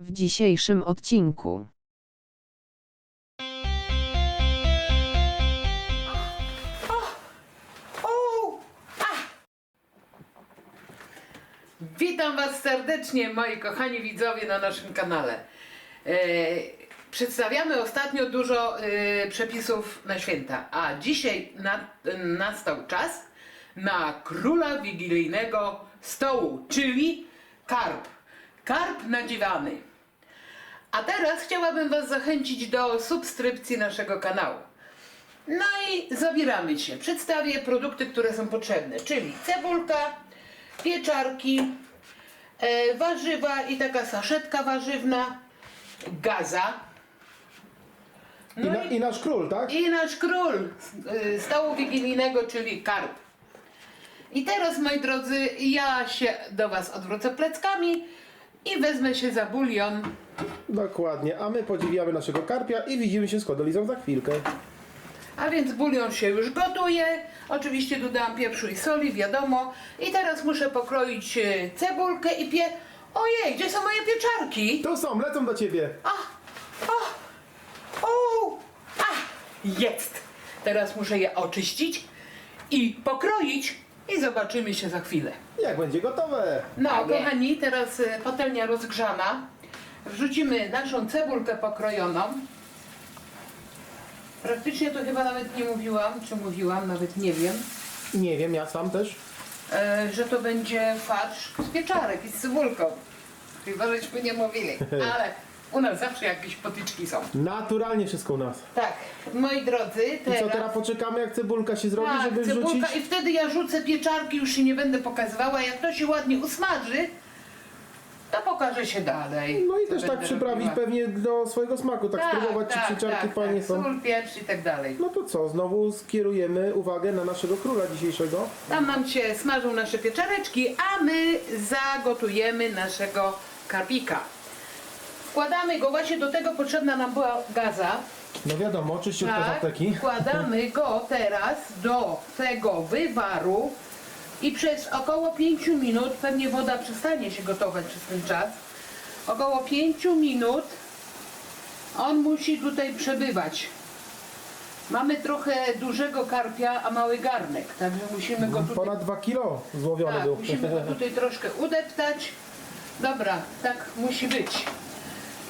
W dzisiejszym odcinku! Witam Was serdecznie, moi kochani widzowie, na naszym kanale. E, przedstawiamy ostatnio dużo e, przepisów na święta, a dzisiaj na, nastał czas na króla wigilijnego stołu, czyli karp. Karp nadziewany. A teraz chciałabym Was zachęcić do subskrypcji naszego kanału. No i zabieramy się. Przedstawię produkty, które są potrzebne, czyli cebulka, pieczarki, e, warzywa i taka saszetka warzywna, gaza. I, No na, i, I nasz król, tak? i nasz król e, stołu wigilijnego, czyli karp. I teraz, moi drodzy, ja się do Was odwrócę pleckami i wezmę się za bulion. Dokładnie. A my podziwiamy naszego karpia i widzimy się z Kodolizą za chwilkę. A więc bulion się już gotuje. Oczywiście dodałam pieprzu i soli, wiadomo. I teraz muszę pokroić e, cebulkę i pie... Ojej, gdzie są moje pieczarki? Tu są, lecą do ciebie. A, a, o, a, jest. Teraz muszę je oczyścić i pokroić i zobaczymy się za chwilę. Jak będzie gotowe? No, kochani, teraz patelnia rozgrzana. Wrzucimy naszą cebulkę pokrojoną. Praktycznie to chyba nawet nie mówiłam, czy mówiłam, nawet nie wiem, Nie wiem, ja sam też. e, że to będzie farsz z pieczarek i z cebulką. Chyba żeśmy nie mówili, ale u nas zawsze jakieś potyczki są. Naturalnie wszystko u nas. Tak, moi drodzy, I teraz... co teraz poczekamy, jak cebulka się zrobi, tak, żeby cebulka wrzucić? i wtedy ja rzucę pieczarki, już się nie będę pokazywała. Jak to się ładnie usmaży, to pokaże się dalej. No i co też tak będę przyprawić robiła. pewnie do swojego smaku, tak, spróbować, czy pieczarki tak, fajnie tak. są. Sól, pieprz i tak dalej. No to co, znowu skierujemy uwagę na naszego króla dzisiejszego. Tam nam się smażą nasze pieczareczki, a my zagotujemy naszego karpika. Wkładamy go, właśnie do tego potrzebna nam była gaza. No wiadomo, z Tak, apteki. wkładamy go teraz do tego wywaru i przez około 5 minut, pewnie woda przestanie się gotować przez ten czas, około 5 minut on musi tutaj przebywać. Mamy trochę dużego karpia, a mały garnek, także musimy go tutaj Ponad 2 kilo złowiony tak, był. musimy go tutaj troszkę udeptać. Dobra, tak musi być.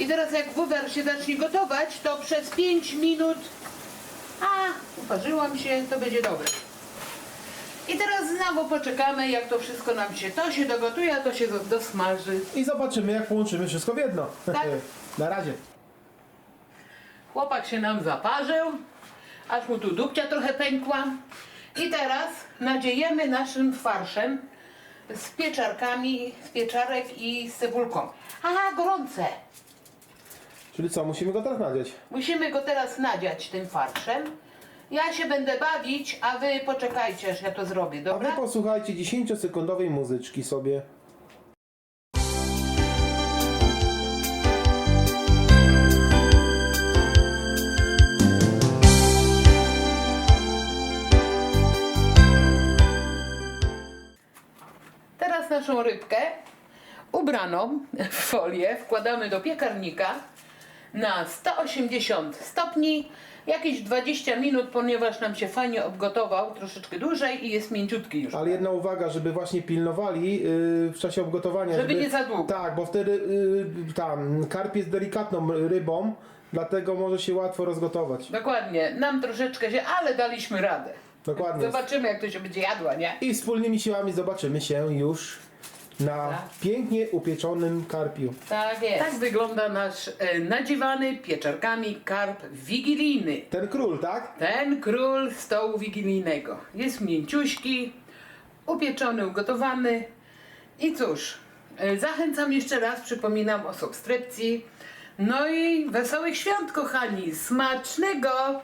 I teraz jak wywar się zacznie gotować, to przez 5 minut, a uparzyłam się, to będzie dobre. I teraz znowu poczekamy, jak to wszystko nam się, to się dogotuje, a to się do- dosmaży. I zobaczymy, jak połączymy wszystko w jedno. Tak. Na razie. Chłopak się nam zaparzył, aż mu tu dupcia trochę pękła. I teraz nadziejemy naszym farszem z pieczarkami, z pieczarek i z cebulką. Aha, gorące! Czyli co, musimy go teraz nadzieć? Musimy go teraz nadziać tym farszem. Ja się będę bawić, a wy poczekajcie, aż ja to zrobię, A wy dobra? posłuchajcie 10-sekundowej muzyczki sobie. Teraz naszą rybkę ubraną w folię wkładamy do piekarnika na 180 stopni, jakieś 20 minut, ponieważ nam się fajnie obgotował, troszeczkę dłużej i jest mięciutki już. Ale jedna uwaga, żeby właśnie pilnowali yy, w czasie obgotowania. Żeby nie za długo. Tak, bo wtedy yy, tam karp jest delikatną rybą, dlatego może się łatwo rozgotować. Dokładnie, nam troszeczkę się, ale daliśmy radę. Dokładnie. Zobaczymy jak to się będzie jadła, nie? I wspólnymi siłami zobaczymy się już na Tak. pięknie upieczonym karpiu. Tak jest. Tak wygląda nasz e, nadziewany pieczarkami karp wigilijny. Ten król, tak? Ten król stołu wigilijnego. Jest mięciuśki, upieczony, ugotowany. I cóż, e, zachęcam jeszcze raz, przypominam o subskrypcji. No i wesołych świąt, kochani. Smacznego!